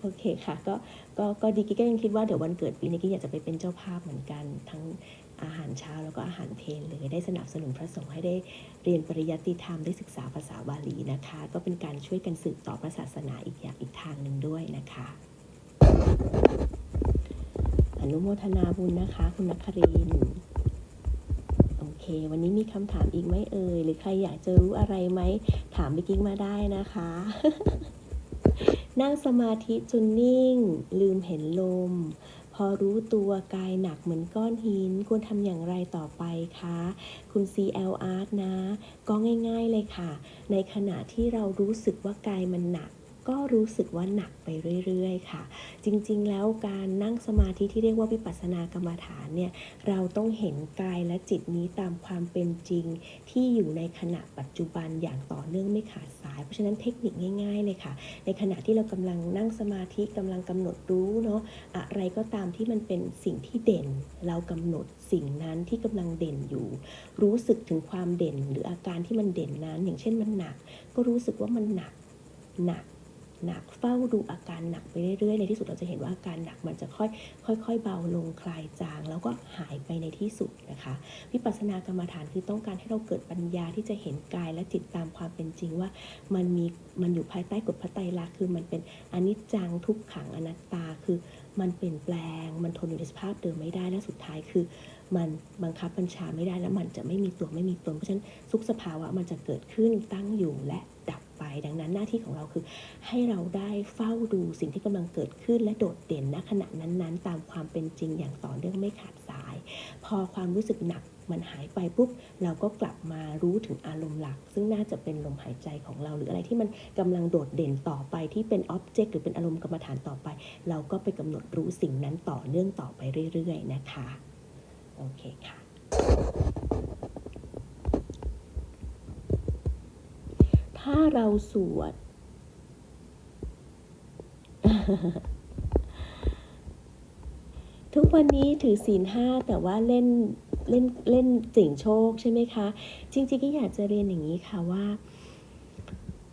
โอเคค่ะก็ก็ก็ดีกิ๊กก็ยังคิดว่าเดี๋ยววันเกิดปีนี้กิ๊กอยากจะไปเป็นเจ้าภาพเหมือนกัน ทั้งอาหารเช้าแล้วก็อาหารเพลเลยได้สนับสนุนพระสงฆ์ให้ได้เรียนปริยัติธรรมได้ศึกษาภาษาบาลีนะคะ ก็เป็นการช่วยกันสืบต่อพระศาสนาอีกอย่างอีกทางหนึ่งด้วยนะคะอนุโมทนาบุญนะคะ คุณนักครินโอเค วันนี้มีคำถามอีกไหมเอ่ย หรือใครอยากจะรู้อะไรไหม ถามไปกิ๊กมาได้นะคะ นั่งสมาธิจนนิ่ง ลืมเห็นลม พอรู้ตัวกายหนักเหมือนก้อนหิน ควรทำอย่างไรต่อไปคะ คุณ CL Art นะ ก็ง่ายๆเลยค่ะ ในขณะที่เรารู้สึกว่ากายมันหนัก ก็รู้สึกว่าหนักไปเรื่อยๆ ค่ะ จริงๆ แล้วการนั่งสมาธิที่เรียกว่าวิปัสสนากรรมฐานเนี่ยเราต้องเห็นกายและจิตนี้ตามความเป็นจริง ที่อยู่ในขณะปัจจุบันอย่างต่อเนื่องไม่ขาดสาย เพราะฉะนั้นเทคนิคง่ายๆ เลยค่ะ ในขณะที่เรากำลังนั่งสมาธิกำลังกำหนดรู้เนาะอะไรก็ตามที่มันเป็นสิ่งที่เด่น เรากำหนดสิ่งนั้นที่กำลังเด่นอยู่ รู้สึกถึงความเด่นหรืออาการที่มันเด่นนั้น อย่างเช่นมันหนัก ก็รู้สึกว่ามันหนักหนัก หนัก เฝ้าดูอาการหนักไปเรื่อยๆ ในที่สุดเราจะเห็นว่าอาการหนักมันจะค่อยค่อยๆเบาลงคลายจาง แล้วก็หายไปในที่สุดนะคะ วิปัสสนากรรมฐานคือต้องการให้เราเกิดปัญญาที่จะเห็นกายและจิตตามความเป็นจริงว่า มันมีมันอยู่ภายใต้กฎพระไตรลักษณ์คือมันเป็นอนิจจังทุกขังอนัตตาคือมันเปลี่ยนแปลง มันทนอยู่ในสภาพเดิมไม่ได้และสุดท้ายคือ มันบังคับบัญชาไม่ได้แล้วมันจะไม่มีตัวไม่มีตนเพราะฉะนั้นทุกสภาวะมันจะเกิดขึ้นตั้งอยู่และ ไป ดังนั้นหน้าที่ของเราคือ ให้เราได้เฝ้าดูสิ่งที่กำลังเกิดขึ้นและโดดเด่นณขณะนั้นๆ ตามความเป็นจริงอย่างต่อเนื่องไม่ขาดสาย พอความรู้สึกหนักมันหายไปปุ๊บเราก็กลับมารู้ถึงอารมณ์หลัก ซึ่งน่าจะเป็นลมหายใจของเรา หรืออะไรที่มันกำลังโดดเด่นต่อไปที่เป็นอ็อบเจกต์หรือเป็นอารมณ์กรรมฐานต่อไป เราก็ไปกำหนดรู้สิ่งนั้นต่อเนื่องต่อไปเรื่อย ๆ นะคะ โอเคค่ะ ถ้าเราสวด ทุกวันนี้ถือศีลห้าแต่ว่าเล่นเล่นเล่นเสี่ยงโชคใช่ไหมคะ จริงๆก็อยากจะเรียนอย่างนี้ค่ะว่า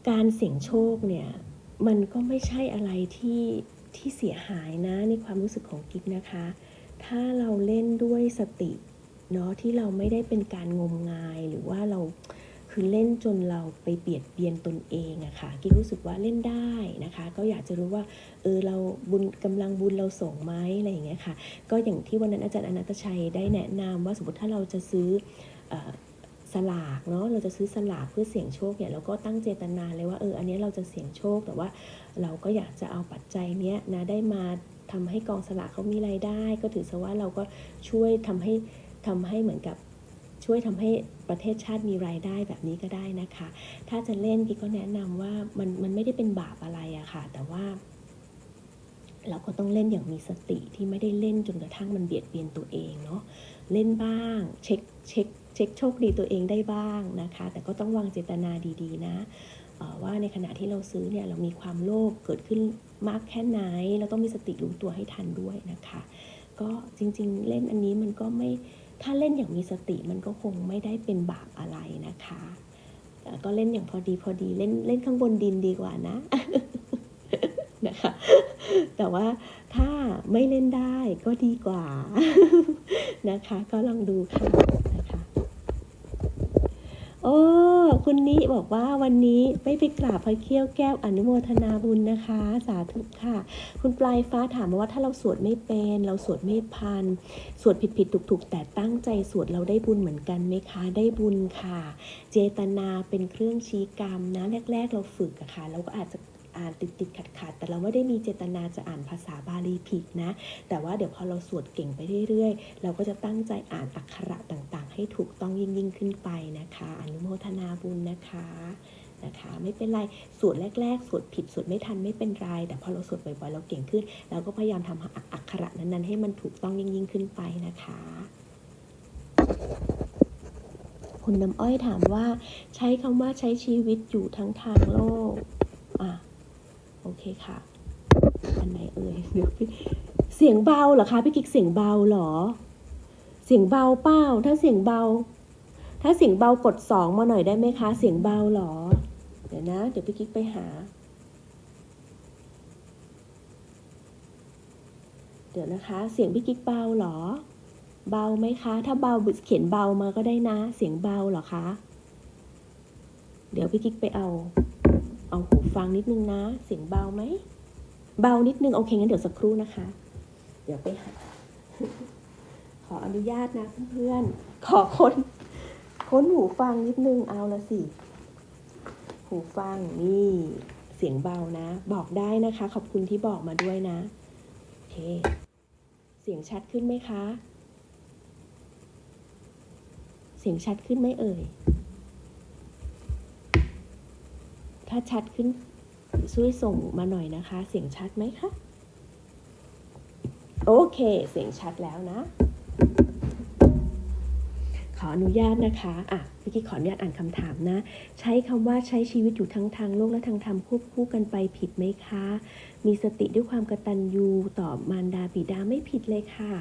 การเสี่ยงโชคเนี่ย มันก็ไม่ใช่อะไรที่ที่เสียหายนะในความรู้สึกของกิ๊กนะคะ ถ้าเราเล่นด้วยสติเนาะที่เราไม่ได้เป็นการงมงายหรือว่าเรา คือเล่นจนเราไปเบียดเบียนตนเองอะค่ะกิ๊กรู้สึกว่าเล่นได้นะคะ ก็อยากจะรู้ว่าเออเราบุญกำลังบุญเราส่งไหมอะไรอย่างเงี้ยค่ะ ก็อย่างที่วันนั้นอาจารย์อนันตชัยได้แนะนำว่าสมมติถ้าเราจะซื้อสลากเนาะเราจะซื้อสลากเพื่อเสี่ยงโชคเนี่ยเราก็ตั้งเจตนาเลยว่าเอออันนี้เราจะเสี่ยงโชคแต่ว่าเราก็อยากจะเอาปัจจัยเนี้ยนะได้มาทำให้กองสลากเขามีรายได้ ก็ถือซะว่าเราก็ช่วยทำให้ทำให้เหมือนกับ ช่วยทำให้ประเทศชาติมีรายได้แบบนี้ก็ได้นะคะ ถ้าจะเล่นกิ๊กก็แนะนำว่ามันมันไม่ได้เป็นบาปอะไรอะค่ะ แต่ว่าเราก็ต้องเล่นอย่างมีสติที่ไม่ได้เล่นจนกระทั่งมันเบียดเบียนตัวเองเนาะเล่นบ้าง เช็คเช็คเช็คโชคดีตัวเองได้บ้างนะคะ แต่ก็ต้องวางเจตนาดีๆ นะออว่าในขณะที่เราซื้อเนี่ยเรามีความโลภเกิดขึ้นมากแค่ไหน เราต้องมีสติรู้ตัวให้ทันด้วยนะคะ ก็จริงๆ เล่นอันนี้มันก็ไม่ ถ้าเล่นอย่างมีสติมันก็คงไม่ได้เป็นบาปอะไรนะคะ ก็เล่นอย่างพอดีพอดีเล่นเล่นข้างบนดินดีกว่านะนะคะแต่ว่าถ้าไม่เล่นได้ก็ดีกว่านะคะ ก็ลองดูค่ะ โอ้คุณนิบอกว่าวันนี้ไม่ไปกราบพระเขี้ยวแก้วอนุโมทนาบุญนะคะ สาธุค่ะ คุณปลายฟ้าถามมาว่าถ้าเราสวดไม่เป็น เราสวดไม่พันสวดผิดผิดถูกถูกแต่ตั้งใจสวดเราได้บุญเหมือนกันไหมคะ ได้บุญค่ะ เจตนาเป็นเครื่องชี้กรรมนะแรก ๆ เราฝึกอะค่ะ เราก็อาจจะ อ่านติดติดขัดขัดแต่เราไม่ได้มีเจตนาจะอ่านภาษาบาลีผิดนะ แต่ว่าเดี๋ยวพอเราสวดเก่งไปเรื่อยๆ เราก็จะตั้งใจอ่านอักขระต่างๆ ให้ถูกต้องยิ่งยิ่งขึ้นไปนะคะ อนุโมทนาบุญนะคะนะคะไม่เป็นไรสวดแรก ๆสวดผิดสวดไม่ทันไม่เป็นไร แต่พอเราสวดบ่อยๆเราเก่งขึ้น เราก็พยายามทำอักขระนั้นๆ ให้มันถูกต้องยิ่งยิ่งขึ้นไปนะคะคุณน้ำอ้อยถามว่า ใช้คำว่าใช้ชีวิตอยู่ทั้งทางโลกอะ โอเคค่ะ อันไหนเอ่ยเดี๋ยวพี่เสียงเบาเหรอคะพี่กิ๊กเสียงเบาเหรอ เสียงเบาเปล่าถ้าเสียงเบา ถ้าเสียงเบากดสองมาหน่อยได้ไหมคะ เสียงเบาเหรอ เดี๋ยวนะ เดี๋ยวพี่กิ๊กไปหา เดี๋ยวนะคะ เสียงพี่กิ๊กเบาเหรอ เบาไหมคะ ถ้าเบาเขียนเบามาก็ได้นะ เสียงเบาเหรอคะ เดี๋ยวพี่กิ๊กไปเอา เอาหูฟังนิดนึงนะ เสียงเบาไหม เบานิดนึง โอเค งั้นเดี๋ยวสักครู่นะคะ เดี๋ยวไปหาขออนุญาตนะเพื่อนๆ ขอค้น ค้นหูฟังนิดนึง เอาละสิ หูฟังนี่เสียงเบานะ บอกได้นะคะ ขอบคุณที่บอกมาด้วยนะ โอเค เสียงชัดขึ้นไหมคะ เสียงชัดขึ้นไหมเอ่ย ถ้าชัดขึ้นช่วยส่งมาหน่อยนะคะ เสียงชัดไหมคะ โอเค เสียงชัดแล้วนะ ออนุญาตนะคะอะพี่กี้ขออนุญาตอ่านคำถามนะ ใช้คำว่าใช้ชีวิตอยู่ทั้งทางโลกและทางธรรมควบคู่กันไปผิดไหมคะ มีสติด้วยความกตัญญูต่อมารดาบิดาไม่ผิดเลยค่ะ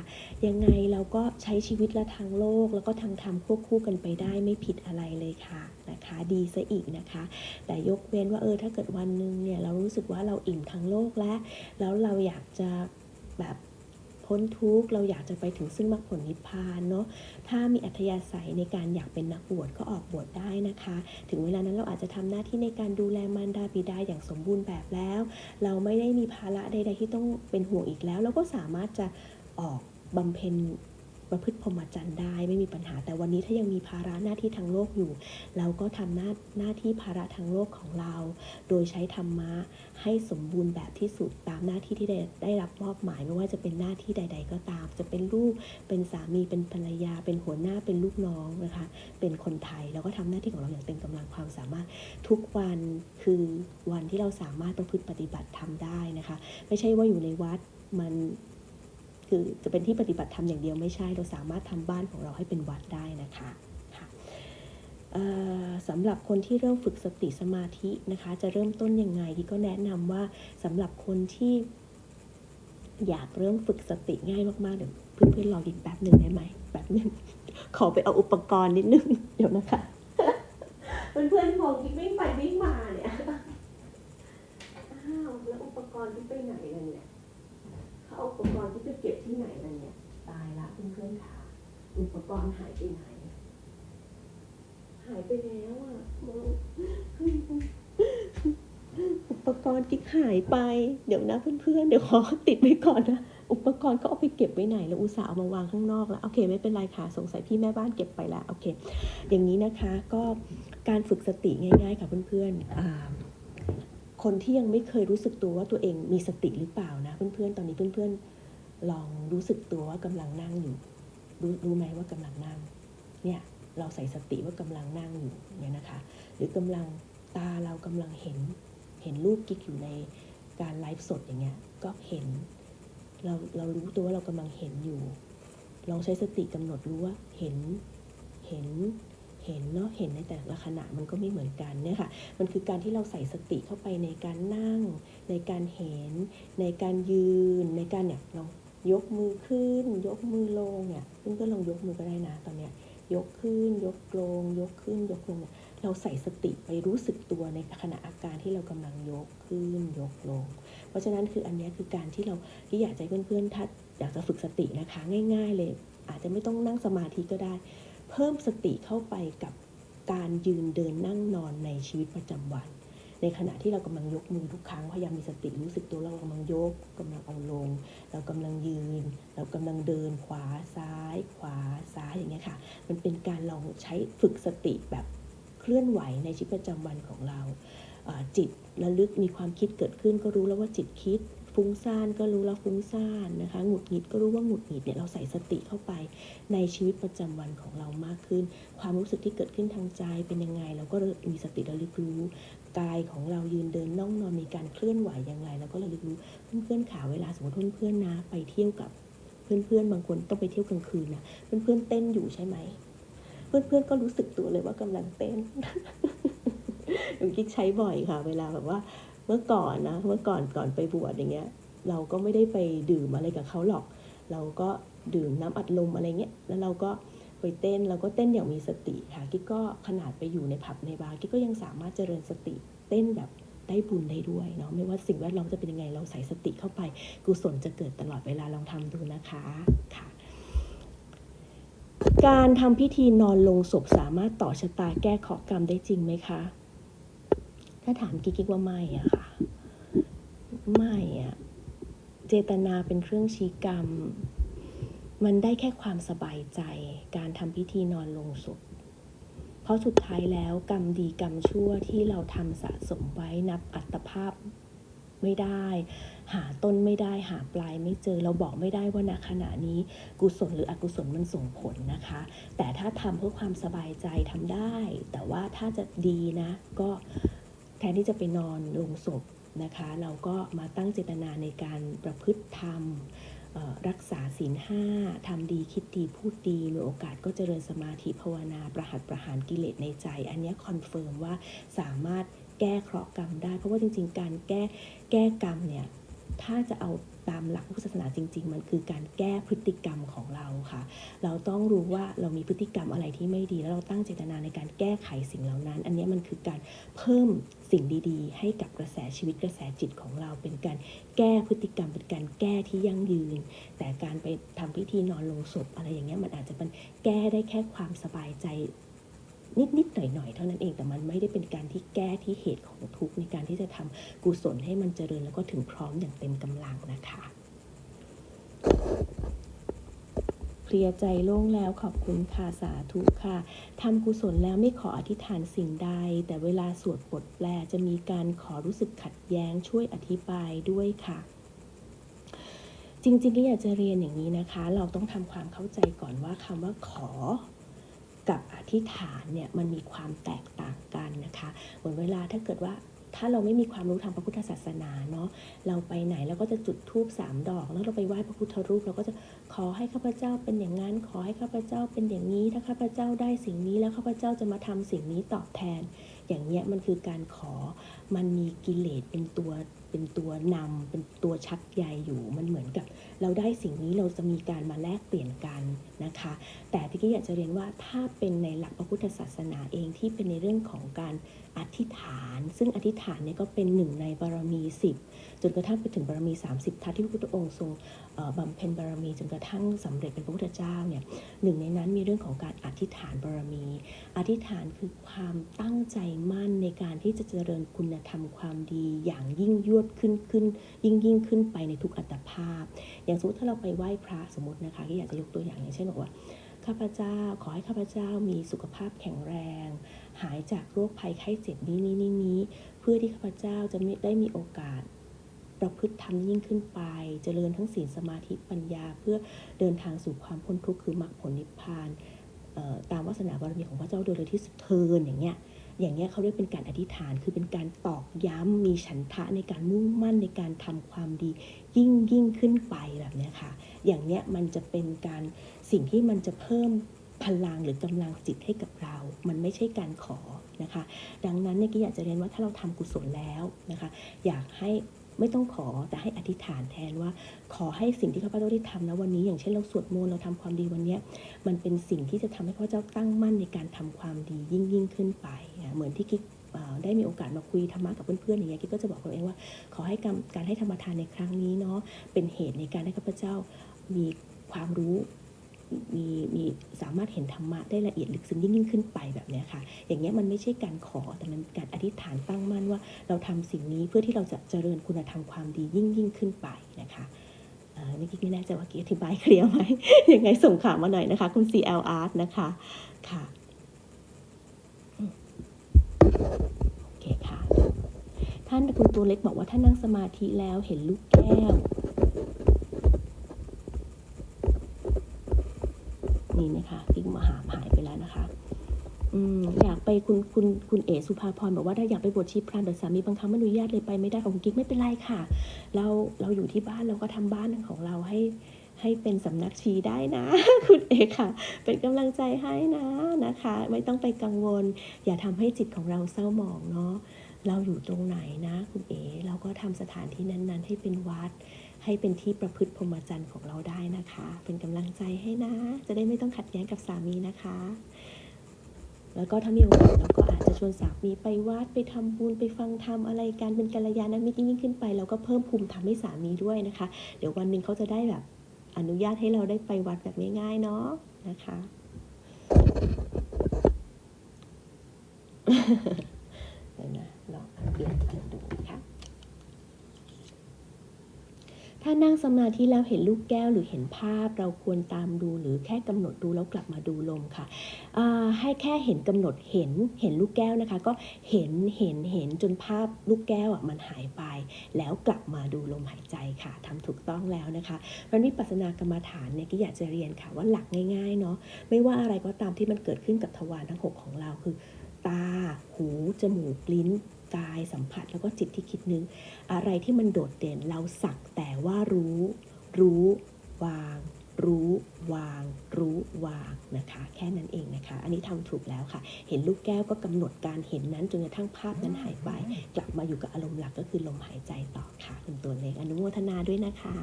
ยังไงเราก็ใช้ชีวิตและทางโลก แล้วก็ทางธรรมควบคู่กันไปได้ไม่ผิดอะไรเลยค่ะนะคะ ดีซะอีกนะคะ แต่ยกเว้นว่าเออถ้าเกิดวันหนึ่งเนี่ยเรารู้สึกว่าเราอิ่มทางโลกแล้วแล้วเราอยากจะแบบ พ้นทุกข์เราอยากจะไปถึงซึ่งมรรคผลนิพพานเนาะถ้ามีอัธยาศัยในการอยากเป็นนักบวชก็ออกบวชได้นะคะ ถึงเวลานั้นเราอาจจะทำหน้าที่ในการดูแลมารดาบิดาอย่างสมบูรณ์แบบแล้ว เราไม่ได้มีภาระใด ๆ ที่ต้องเป็นห่วงอีกแล้ว เราก็สามารถจะออกบำเพ็ญ ประพฤติพรหมจรรย์ได้ไม่มีปัญหา แต่วันนี้ถ้ายังมีภาระหน้าที่ทางโลกอยู่ เราก็ทำหน้าหน้าที่ภาระทางโลกของเรา โดยใช้ธรรมะให้สมบูรณ์แบบที่สุดตามหน้าที่ที่ได้ได้รับมอบหมายไม่ว่าจะเป็นหน้าที่ใด ๆ ก็ตาม จะเป็นลูกเป็นสามีเป็นภรรยา เป็นหัวหน้าเป็นลูกน้องนะคะ เป็นคนไทยเราก็ทำหน้าที่ของเราอย่างเต็มกำลังความสามารถทุกวันคือวันที่เราสามารถประพฤติปฏิบัติทำได้นะคะ ไม่ใช่ว่าอยู่ในวัดมัน คือจะเป็นที่ปฏิบัติธรรมอย่างเดียวไม่ใช่ เราสามารถทำบ้านของเราให้เป็นวัดได้นะคะสำหรับคนที่เริ่มฝึกสติสมาธินะคะ จะเริ่มต้นยังไงที่ก็แนะนำว่าสำหรับคนที่อยากเริ่มฝึกสติง่ายมากๆเดี๋ยวเพื่อนๆรออีกแป๊บหนึ่งได้ไหมแป๊บหนึ่งขอไปเอาอุปกรณ์นิดนึงเดี๋ยวนะคะเพื่อนๆมองกิ๊กวิ่งไปวิ่งมาเนี่ยอ้าวแล้วอุปกรณ์ที่ไปไหนล่ะเนี่ย เขาอาอุปกรณ์ที่ไปเก็บที่ไหนล่ะเนี่ย ตายละเพื่อนๆค่ะ อุปกรณ์หายไปไหน หายไปแล้วอะมองอุปกรณ์กิ๊กหายไป เดี๋ยวนะเพื่อนๆ เดี๋ยวขอติดไว้ก่อนนะ อุปกรณ์เขาเอาไปเก็บไว้ไหน แล้วอุตส่าห์เอามาวางข้างนอกแล้ว โอเค ไม่เป็นไรค่ะ สงสัยพี่แม่บ้านเก็บไปแล้ว โอเค อย่างนี้นะคะ ก็การฝึกสติง่าย ๆ ค่ะเพื่อนๆอ่า คนที่ยังไม่เคยรู้สึกตัวว่าตัวเองมีสติหรือเปล่านะ เพื่อนๆ ตอนนี้เพื่อนๆ ลองรู้สึกตัวว่ากำลังนั่งอยู่ รู้รู้ไหมว่ากำลังนั่ง เนี่ยเราใส่สติว่ากำลังนั่งอยู่เนี่ยนะคะ หรือกำลังตาเรากำลังเห็นเห็นรูปกิ๊กอยู่ในการไลฟ์สดอย่างเงี้ยก็เห็นเราเรารู้ตัวว่าเรากำลังเห็นอยู่ ลองใช้สติกำหนดรู้ว่าเห็นเห็น เห็นเนาะเห็นในแต่ละขณะมันก็ไม่เหมือนกันเนี่ยค่ะมันคือการที่เราใส่สติเข้าไปในการนั่ง ในการเห็น ในการยืน ในการเนี่ยลองยกมือขึ้น ยกมือลงเนี่ยเพื่อนๆลองยกมือก็ได้นะตอนเนี้ยยกขึ้น ยกลง ยกขึ้น ยกลงเนี่ยเราใส่สติไปรู้สึกตัวในขณะอาการที่เรากำลังยกขึ้น ยกลง เพราะฉะนั้นคืออันนี้คือการที่เราที่อยากจะเพื่อนๆถ้าอยากจะฝึกสตินะคะ ง่าย ๆ เลย อาจจะไม่ต้องนั่งสมาธิก็ได้ เพิ่มสติเข้าไปกับการยืนเดินนั่งนอนในชีวิตประจำวัน ในขณะที่เรากำลังยกมือทุกครั้งพยายามมีสติรู้สึกตัวเรากำลังยกกำลังเอาลง เรากำลังยืน เรากำลังเดินขวาซ้าย ขวาซ้ายอย่างเงี้ยค่ะ มันเป็นการลองใช้ฝึกสติแบบเคลื่อนไหวในชีวิตประจำวันของเราอ่าจิตระลึกมีความคิดเกิดขึ้นก็รู้แล้วว่าจิตคิด ฟุ้งซ่านก็รู้แล้วฟุ้งซ่านนะคะหงุดหงิดก็รู้ว่าหงุดหงิดเนี่ยเราใส่สติเข้าไปในชีวิตประจำวันของเรามากขึ้น ความรู้สึกที่เกิดขึ้นทางใจเป็นยังไง เราก็มีสติระลึกรู้กายของเรายืนเดินน่องนอนมีการเคลื่อนไหวอย่างไรเราก็ระลึกรู้เพื่อนๆขาเวลาสมมติเพื่อนๆนะไปเที่ยวกับเพื่อนๆบางคนต้องไปเที่ยวกลางคืนนะเพื่อนๆเต้นอยู่ใช่ไหมเพื่อนๆก็รู้สึกตัวเลยว่ากำลังเต้นหนูกิ๊กใช้บ่อยค่ะ เวลาแบบว่า เมื่อก่อนนะเมื่อก่อนก่อนไปบวชอย่างเงี้ยเราก็ไม่ได้ไปดื่มอะไรกับเขาหรอก เราก็ดื่มน้ำอัดลมอะไรเงี้ยแล้วเราก็ไปเต้นเราก็เต้นอย่างมีสติค่ะกิ๊กก็ขนาดไปอยู่ในผับในบาร์กิ๊กก็ยังสามารถเจริญสติเต้นแบบได้บุญได้ด้วยเนาะไม่ว่าสิ่งแวดล้อมจะเป็นยังไงเราใส่สติเข้าไปกุศลจะเกิดตลอดเวลาลองทำดูนะคะค่ะ การทำพิธีนอนลงศพสามารถต่อชะตาแก้เคราะห์กรรมได้จริงไหมคะ ถ้าถามกิ๊กกิ๊กว่าไม่อะค่ะ ไม่อะเจตนาเป็นเครื่องชี้กรรม มันได้แค่ความสบายใจ การทำพิธีนอนลงศพเพราะสุดท้ายแล้วกรรมดีกรรมชั่วที่เราทำสะสมไว้นับอัตภาพไม่ได้ หาต้นไม่ได้หาปลายไม่เจอเราบอกไม่ได้ว่าณขณะนี้กุศลหรืออกุศลมันส่งผลนะคะ แต่ถ้าทำเพื่อความสบายใจทำได้ แต่ว่าถ้าจะดีนะ ก็ แทนที่จะไปนอนลงศพนะคะ เราก็มาตั้งเจตนาในการประพฤติธรรมรักษาศีลห้าทำดีคิดดีพูดดีมีโอกาสก็เจริญสมาธิภาวนาประหัตประหารกิเลสในใจ อันนี้คอนเฟิร์มว่าสามารถแก้เคราะห์กรรมได้ เพราะว่าจริง ๆ การแก้แก้กรรมเนี่ย ถ้าจะเอา ตามหลักพุทธศาสนาจริง ๆ มันคือการแก้พฤติกรรมของเราค่ะ เราต้องรู้ว่าเรามีพฤติกรรมอะไรที่ไม่ดี แล้วเราตั้งเจตนาในการแก้ไขสิ่งเหล่านั้น อันนี้มันคือการเพิ่มสิ่งดีๆ ให้กับกระแสชีวิตกระแสจิตของเรา เป็นการแก้พฤติกรรมเป็นการแก้ที่ยั่งยืน แต่การไปทำพิธีนอนลงศพอะไรอย่างเงี้ยมันอาจจะเป็นแก้ได้แค่ความสบายใจ นิดๆหน่อยๆเท่านั้นเองแต่มันไม่ได้เป็นการที่แก้ที่เหตุของทุกข์ในการที่จะทำกุศลให้มันเจริญแล้วก็ถึงพร้อมอย่างเต็มกำลังนะคะเคลียร์ใจโล่งแล้วขอบคุณค่ะสาธุค่ะทำกุศลแล้วไม่ขออธิษฐานสิ่งใด แต่เวลาสวดบทแปลจะมีการขอรู้สึกขัดแย้งช่วยอธิบายด้วยค่ะจริงๆก็อยากจะเรียนอย่างนี้นะคะ เราต้องทำความเข้าใจก่อนว่าคำว่าขอ กับอธิษฐานเนี่ยมันมีความแตกต่างกันนะคะเหมือนเวลาถ้าเกิดว่าถ้าเราไม่มีความรู้ทางพระพุทธศาสนาเนาะเราไปไหนเราก็จะจุดธูปสามดอก แล้วเราไปไหว้พระพุทธรูปเราก็จะขอให้ข้าพเจ้าเป็นอย่างนั้น ขอให้ข้าพเจ้าเป็นอย่างนี้ถ้าข้าพเจ้าได้สิ่งนี้แล้วข้าพเจ้าจะมาทำสิ่งนี้ตอบแทน อย่างเงี้ยมันคือการขอมันมีกิเลสเป็นตัวเป็นตัวนำเป็นตัวชักใยอยู่มันเหมือนกับ เราได้สิ่งนี้เราจะมีการมาแลกเปลี่ยนกันนะคะ แต่ที่กี้อยากจะเรียนว่าถ้าเป็นในหลักพระพุทธศาสนาเองที่เป็นในเรื่องของการ อธิษฐาน ซึ่งอธิษฐานเนี่ยก็เป็นหนึ่งในบารมี 10 จนกระทั่งไปถึงบารมี 30ทัศที่พระพุทธองค์ทรงบำเพ็ญบารมีจนกระทั่งสำเร็จเป็นพระพุทธเจ้าเนี่ยหนึ่งในนั้นมีเรื่องของการอธิษฐานบารมี อธิษฐานคือความตั้งใจมั่นในการที่จะเจริญคุณธรรมความดีอย่างยิ่งยวดขึ้นขึ้น ยิ่งยิ่งขึ้นไปในทุกอัตภาพ อย่างสมมติถ้าเราไปไหว้พระสมมตินะคะก็อยากจะยกตัวอย่างอย่างเช่นบอกว่า ข้าพเจ้า ขอให้ข้าพเจ้ามีสุขภาพแข็งแรง หายจากโรคภัยไข้เจ็บนี้นี้นี้นี้เพื่อที่ข้าพเจ้าจะไม่ได้มีโอกาส ประพฤติธรรมยิ่งขึ้นไป เจริญทั้งศีลสมาธิปัญญา เพื่อเดินทางสู่ความพ้นทุกข์คือมรรคผลนิพพานตามวาสนาบารมีของพระเจ้าโดยเลยที่สุดเทินอย่างเงี้ยอย่างเงี้ยเขาเรียกเป็นการอธิษฐาน คือเป็นการตอกย้ำมีฉันทะในการมุ่งมั่นในการทำความดี ยิ่งยิ่งขึ้นไปแบบนี้ค่ะ อย่างเนี้ยมันจะเป็นการสิ่งที่มันจะเพิ่มพลังหรือกำลังจิตให้กับเรา มันไม่ใช่การขอนะคะ ดังนั้นเนี่ยก็อยากจะเรียนว่าถ้าเราทำกุศลแล้วนะคะ อยากให้ไม่ต้องขอแต่ให้อธิษฐานแทนว่า ขอให้สิ่งที่ข้าพเจ้าได้ทำนะวันนี้ อย่างเช่นเราสวดมนต์เราทำความดีวันเนี้ยมันเป็นสิ่งที่จะทำให้ข้าพเจ้าตั้งมั่นในการทำความดียิ่งยิ่งขึ้นไป เหมือนที่กิ๊ก ได้มีโอกาสมาคุยธรรมะกับเพื่อนๆอย่างเงี้ยกิ๊กก็จะบอกตัวเองว่าขอให้การการให้ธรรมทานในครั้งนี้เนาะเป็นเหตุในการให้ข้าพเจ้ามีความรู้มีมีสามารถเห็นธรรมะได้ละเอียดลึกซึ้งยิ่งยิ่งขึ้นไปแบบนี้ค่ะ อย่างเงี้ยมันไม่ใช่การขอแต่มันการอธิษฐานตั้งมั่นว่า เราทำสิ่งนี้เพื่อที่เราจะเจริญคุณธรรมความดียิ่งยิ่งขึ้นไปนะคะเอ่อนี่กิ๊กไม่แน่ใจว่ากิ๊กอธิบายเคลียร์ไหมยังไงส่งข่าวมาหน่อยนะคะ คุณ CL Art นะคะค่ะ โอเคค่ะ ท่านคุณตัวเล็กบอกว่าถ้านนั่งสมาธิแล้วเห็นลูกแก้ว นี่นะคะกิ๊กมาหามหายไปแล้วนะคะอยากไปคุณคุณคุณเอสุภาพรบอกว่าถ้าอยากไปบวชชีพรามแต่สามีบางครั้งไม่อนุญาตเลยไปไม่ได้ของกิ๊กไม่เป็นไรค่ะ เราเราอยู่ที่บ้านเราก็ทำบ้านของเราให้ ให้เป็นสำนักชีได้นะ คุณเอค่ะ เป็นกำลังใจให้นะนะคะ ไม่ต้องไปกังวล อย่าทำให้จิตของเราเศร้าหมองเนาะเราอยู่ตรงไหนนะ คุณเอเราก็ทำสถานที่นั้น ๆ ให้เป็นวัด ให้เป็นที่ประพฤติพรหมจรรย์ของเราได้นะคะ เป็นกำลังใจให้นะ จะได้ไม่ต้องขัดแย้งกับสามีนะคะ แล้วก็ถ้ามีโอกาสเราก็อาจจะชวนสามีไปวัดไปทำบุญไปฟังธรรมอะไรกันเป็นกัลยาณมิตรยิ่งขึ้นไปเราก็เพิ่มภูมิธรรมให้สามีด้วยนะคะ เดี๋ยววันหนึ่งเขาจะได้แบบ อนุญาตให้เราได้ไปวัดแบบง่ายๆเนาะนะคะ เดี๋ยวนะลองเปลี่ยนอันดูนะคะ ถ้า นั่งสมาธิแล้วเห็นลูกแก้วหรือเห็นภาพ เราควรตามดูหรือแค่กำหนดดูแล้วกลับมาดูลมค่ะให้แค่เห็นกำหนดเห็นเห็นลูกแก้วนะคะ ก็เห็นเห็นเห็นจนภาพลูกแก้วอะมันหายไป แล้วกลับมาดูลมหายใจค่ะทำถูกต้องแล้วนะคะเพราะวิปัสสนากรรมฐานเนี่ยก็อยากจะเรียนค่ะว่าหลักง่ายๆเนาะไม่ว่าอะไรก็ตามที่มันเกิดขึ้นกับทวารทั้งหกของเราคือ ตา หู จมูก ลิ้น กายสัมผัสแล้วก็จิตที่คิดนึก อะไรที่มันโดดเด่นเราสักแต่ว่ารู้ รู้ วาง รู้ วาง รู้วางนะคะ แค่นั้นเองนะคะ อันนี้ทำถูกแล้วค่ะ เห็นลูกแก้วก็กำหนดการเห็นนั้นจนกระทั่งภาพนั้นหายไป กลับมาอยู่กับอารมณ์หลักก็คือลมหายใจต่อค่ะคุณตัวเล็กอนุโมทนาด้วยนะคะ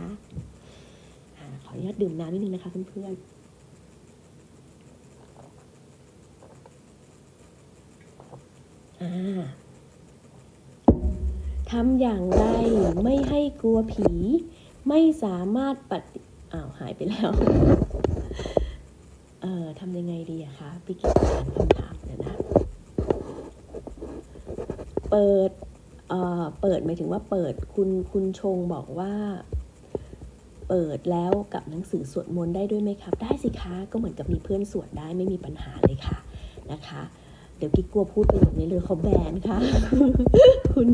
ขออนุญาตดื่มน้ำนิดนึงนะคะเพื่อนๆอ่า ทำอย่างไรไม่ให้กลัวผี ไม่สามารถปฏิอ้าวหายไปแล้ว เอ่อทำยังไงดีอะคะพี่กิ๊กถามคำถามเดี๋ยนะ เปิด เอ่อ เปิดหมายถึงว่าเปิดคุณคุณชงบอกว่า เปิดแล้วกับหนังสือสวดมนต์ได้ด้วยไหมครับ ได้สิคะ ก็เหมือนกับมีเพื่อนสวดได้ไม่มีปัญหาเลยค่ะนะคะ เดี๋ยวกิ๊กกลัวพูดไปแบบนี้เลยเขาแบนค่ะ คุณ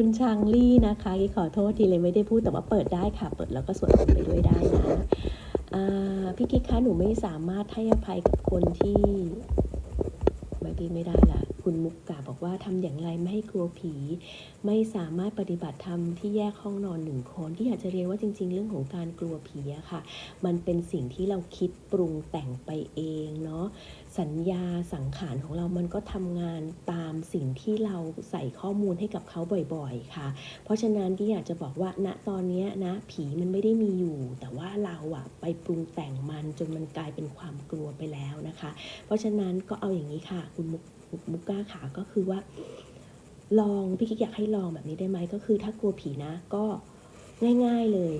คุณชางลี่นะคะกิ๊กขอโทษทีเลยไม่ได้พูดแต่ว่าเปิดได้ค่ะ เปิดแล้วก็สวดมนต์ไปด้วยได้นะพี่กิ๊กคะหนูไม่สามารถให้อภัยกับคนที่ไม่ดีไม่ได้ละคุณมุกกาบอกว่าทำอย่างไรไม่ให้กลัวผี ไม่สามารถปฏิบัติธรรมที่แยกห้องนอนหนึ่งคนที่อยากจะเรียนว่าจริง ๆ เรื่องของการกลัวผีอะค่ะ มันเป็นสิ่งที่เราคิดปรุงแต่งไปเองเนาะ สัญญาสังขารของเรามันก็ทำงานตามสิ่งที่เราใส่ข้อมูลให้กับเขาบ่อยๆ ค่ะ เพราะฉะนั้นที่อยากจะบอกว่าณตอนนี้นะ ผีมันไม่ได้มีอยู่ แต่ว่าเราอะไปปรุงแต่งมันจนมันกลายเป็นความกลัวไปแล้วนะคะ เพราะฉะนั้นก็เอาอย่างนี้ค่ะ คุณมุกมุกก้าขาก็คือว่า ลองพี่กิ๊กอยากให้ลองแบบนี้ได้ไหมก็คือถ้ากลัวผีนะก็ง่าย ๆเลย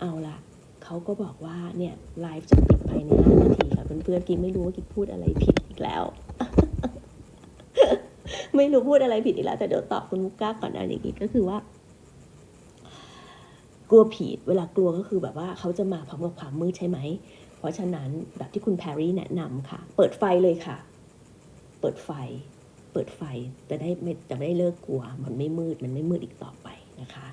เอาละเขาก็บอกว่าเนี่ยไลฟ์จะปิดภายใน5นาที เพื่อนๆกิ๊ไม่รู้ว่ากิ๊พูดอะไรผิดอีกแล้ว ไม่รู้พูดอะไรผิดอีกแล้ว แต่เดี๋ยวตอบคุณมุกก้าก่อนอันอย่างนี้ก็คือว่า กลัวผีเวลากลัวก็คือแบบว่าเขาจะมาพร้อมกับความมืดใช่ไหม เพราะฉะนั้นแบบที่คุณแพรรี่แนะนำค่ะ เปิดไฟเลยค่ะ เปิดไฟ เปิดไฟจะได้ไม่จะไม่ได้เลิกกลัว มันไม่มืดมันไม่มืดอีกต่อไปนะคะ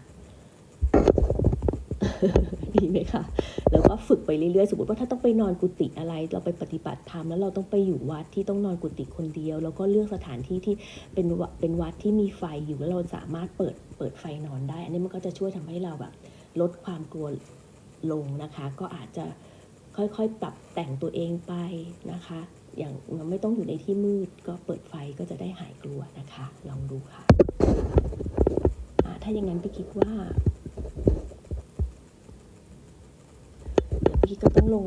ดีไหมคะแล้วก็ฝึกไปเรื่อยๆ สมมติว่าถ้าต้องไปนอนกุฏิอะไร เราไปปฏิบัติธรรมแล้วเราต้องไปอยู่วัดที่ต้องนอนกุฏิคนเดียว แล้วก็เลือกสถานที่ที่เป็นวะเป็นวัดที่มีไฟอยู่แล้วเราสามารถเปิดเปิดไฟนอนได้ อันนี้มันก็จะช่วยทำให้เราแบบลดความกลัวลงนะคะ ก็อาจจะค่อยๆปรับแต่งตัวเองไปนะคะ อย่างไม่ต้องอยู่ในที่มืดก็เปิดไฟก็จะได้หายกลัวนะคะ ลองดูค่ะถ้าอย่างนั้นไปคิดว่า กี้ก็ต้องลง